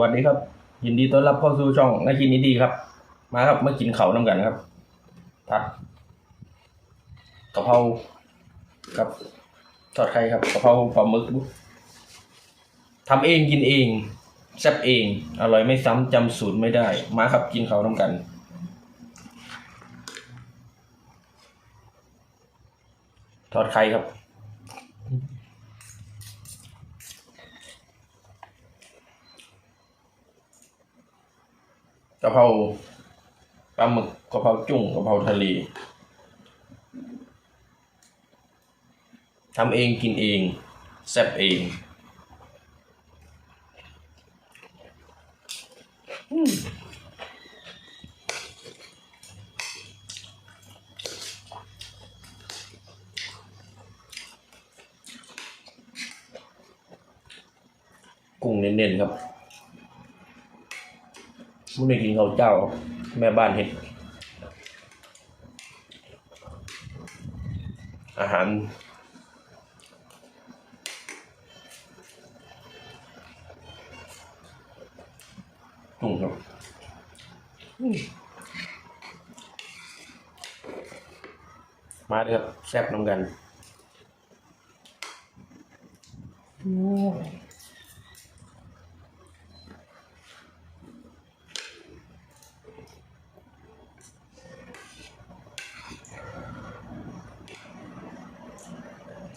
วัสดีครับ ยินดีต้อนรับเข้าสู่ช่องนาคินนี้ดีครับ มาครับมากินเขาน้ำกันครับผัดกะเพรากับทอดไข่ครับกะเพราปลาหมึกทำเองกินเองแซ่บเอง อร่อยไม่ซ้ำจำสูตรไม่ได้ มาครับกินเขาน้ำกันทอดไข่ครับะเพราปลาหมึกกะเพราจุ่งกะเพราทะเลทำเองกินเองแซ่บเองกุ้งเน้นๆครับ มื่อนี้กินข้าวเจ้า แม่บ้านเฮ็ด อาหารกุ้งครับอืมมาเลยครับแซ่บน้ำกัน โอ้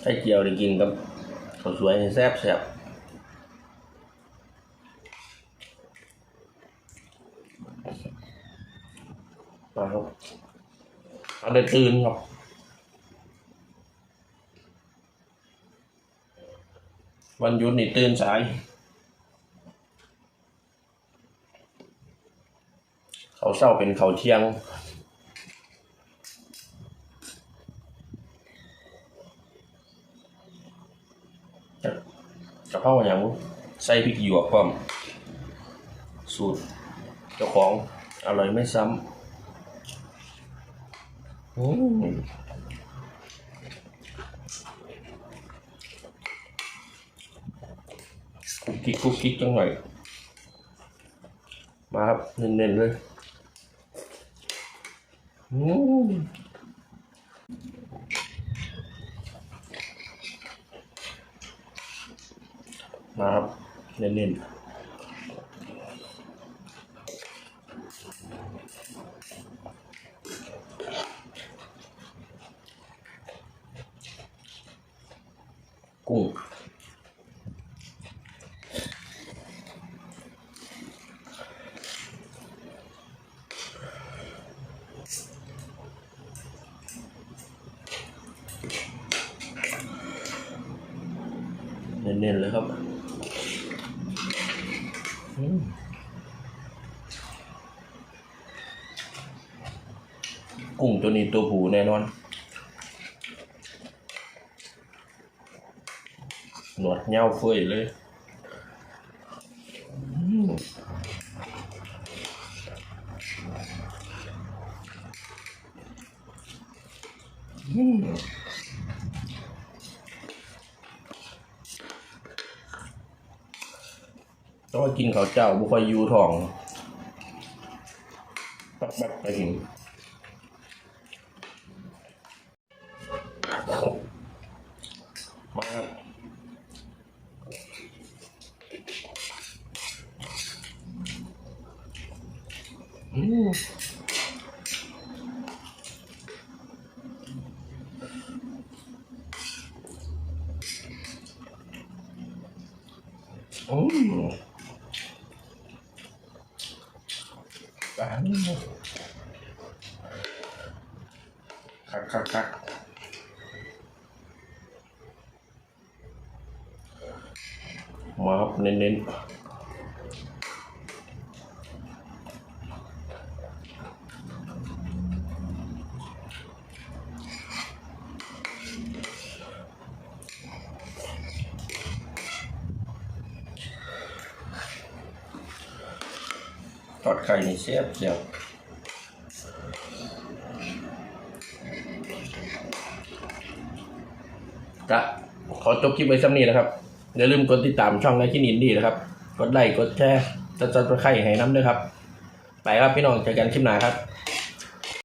ไข่เจียวได้กินกับข้าวสวยแซ่บแซ่บมาครับเอาได้ตื่นครับวันหยุดนี่ตื่นสายเขาเศร้าเป็นเขาเที่ยง กะเพราอย่างใส่พริกหยวกพร้อมสูตรเจ้าของอร่อยไม่ซ้ำอืมคุกกิ๊กคุกกิ๊กจังหน่อยมาครับเน้นๆเลย อืม มาครับ เน้นๆ กุ้งเน้นๆเลยครับ กุ้งตัวนี้ตัวผูแน่นอน หนวดเงาเฟ้ยเลยอืมอืม ต้องกินข้าวเจ้าบุคอยยูทองปักบักไปถึงมาครับอืม Tahan. Kak, kak, kak. Maaf, nenek. อืม bán khắc khắc khắc mập nên nên tọt khay này xếp dẻo ก็ขอจบคลิปไว้ซ้ำนี้นะครับ อย่าลืมกดติดตามช่องไอคินินดีนะครับ กดไลค์กดแชร์จะจะไข่ให้น้ำด้วยครับ ไปครับพี่น้องเจอกันคลิปหน้าครับ